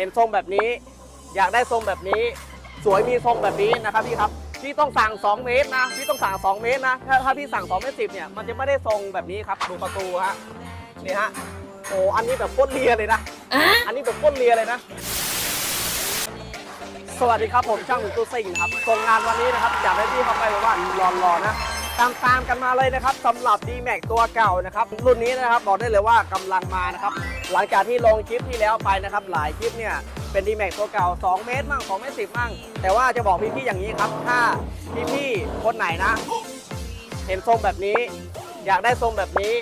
เห็นทรงแบบนี้ อยากได้ทรงแบบนี้ สวยมีทรงแบบนี้นะครับพี่ครับพี่ต้องสั่ง 2 เมตรนะพี่ต้องสั่ง 2 เมตรนะถ้าถ้าพี่สั่ง2เมตรสิเนี่ยมันจะไม่ได้ทรงแบบนี้ครับดูประตูฮะนี่ฮะโอ้อันนี้แบบโคตรเลียเลยนะอันนี้แบบโคตรเลียเลยนะ สวัสดีครับผมช่างหนุ่มตู้ซิ่งนะครับส่งงานวันนี้นะครับอยากให้พี่เข้าไปแบบว่ารอๆนะ ตามตามๆกันมาเลยนะครับสำหรับ d m a x ตัวเก่านะครับ รุ่นนี้นะครับบอกได้เลยว่ากำลังมานะครับ หลังจากที่ลงคลิปที่แล้วไปนะครับ หลายคลิปเนี่ยเป็น d m a x ตัวเก่า 2 เมตรมั่ง2เมตรสิมั่ง แต่ว่าจะบอกพี่ๆอย่างนี้ครับ ถ้าพี่ๆคนไหนนะ เห็นทรงแบบนี้ อยากได้ทรงแบบนี้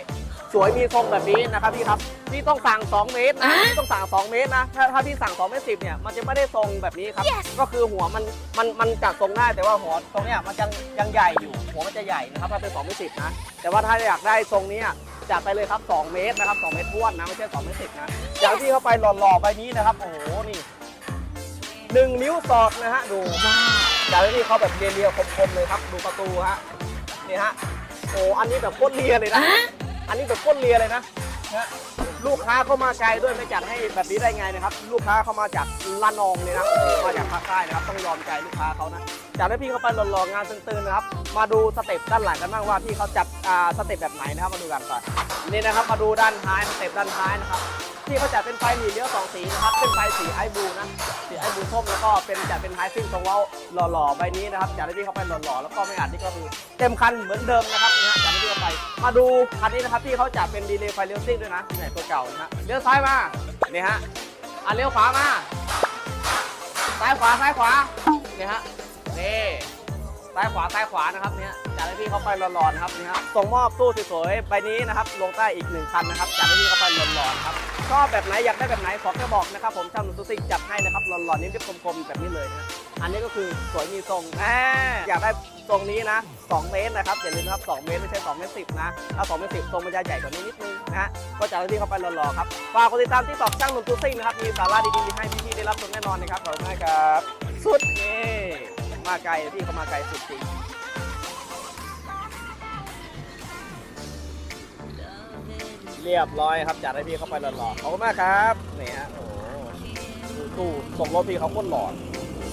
สวยมีทรงแบบนี้นะครับพี่ครับ พี่ต้องสั่ง 2 เมตรนะพี่ต้องสั่ง 2 เมตรนะ ถ้าถ้าพี่สั่ง2เมตร10เนี่ย มันจะไม่ได้ทรงแบบนี้ครับ ก็คือหัวมัน มัน มันจัดทรงได้แต่ว่าหัวตรงเนี้ยมันยังยังใหญ่อยู่ หัวมันจะใหญ่นะครับถ้าเป็น2เมตร10นะ แต่ว่าถ้าอยากได้ทรงเนี้ยจัดไปเลยครับ 2 เมตรนะครับ 2 เมตรท้วนนะ ไม่ใช่ 2 เมตร10นะ อยากให้พี่เข้าไปหล่อๆใบนี้นะครับ โอ้โห นี่หนึ่งนิ้วศอกนะฮะ ดูอยากให้พี่เขาแบบเรียวๆคมๆเลยครับ ดูประตูฮะ นี่ฮะ โอ้ อันนี้แบบโคตรเรียเลยนะ อันนี้แบบโคตรเลียเลยนะ นะลูกค้าเข้ามาไกลด้วยไม่จัดให้แบบนี้ได้ไงนะครับ ลูกค้าเข้ามาจากละนองเลยนะมาจากภาคใต้นะครับต้องยอมใจลูกค้าเขานะจากให้นพี่เขาไปหล่อๆงานตื่นๆนะครับ มาดูสเต็ปด้านหลังกันบ้างว่าพี่เขาจัดอ่าสเต็ปแบบไหนนะครับมาดูกันก่อนนี่นะครับมาดูด้านท้ายสเต็ปด้านท้ายนะครับพี่เขาจัดเป็นไฟหนีเลี้ยวสองสีนะครับเป็นไฟสีไอบูนะสีไอบูส้มแล้วก็เป็นจัดเป็นไฮซิ่งตรงเว้าหล่อๆใบนี้นะครับจากให้พี่เขาไปหล่อๆแล้วก็ไม่อาจที่ก็คือเต็มคันเหมือนเดิมนะครับนะจากให้พี่เมาดูคันนี้นะครับพี่เขาจัดเป็นดีเลย์ไฟเลี้ยวซิ่งด้วยนะที่ไหนตัวเก่านะฮะเลี้ยวซ้ายมานี่ฮะอะเลี้ยวขวามาซ้ายขวาซ้ายขวานี่ฮะนี่ซ้ายขวาซ้ายขวานะครับเนี่ยจากให้พี่เขาไปหลอๆนะครับนี่ฮะส่งมอบตู้สวยๆใบนี้นะครับลงใต้อีกหนึ่งคันนะครับจากให้พี่เขาไปหลอๆนะครับ ชอบแบบไหนอยากได้แบบไหนขอแค่บอกนะครับผมช่างหนุ่มตู้ซิ่งจัดให้นะครับหล่อๆนิ่มๆคมๆแบบนี้เลยนะอันนี้ก็คือสวยมีทรงแหมอยากได้ทรงนี้นะ2เมตรนะครับอย่าลืมนะครับ2เมตรไม่ใช่2เมตร10นะถ้า2เมตร10ทรงมันจะใหญ่กว่านี้นิดนึงนะฮะก็จะเอาที่เข้าไปรอๆครับฝากกดติดตามที่ตอกช่างหนุ่มตูซิ่งนะครับมีสาระดีๆให้พี่ๆได้รับชมแน่นอนนะครับขอบคุณมากครับ สุดนี่มาไกลพี่เขามาไกลสุดจริง เรียบร้อยครับจัดให้พี่เข้าไปหล่อๆขอบคุณมากครับนี่ฮะโอ้โหดูตู้ส่งรถพี่เขาโคตรหล่อ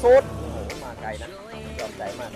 สุดโอ้มาไกลนะยอมใจมาก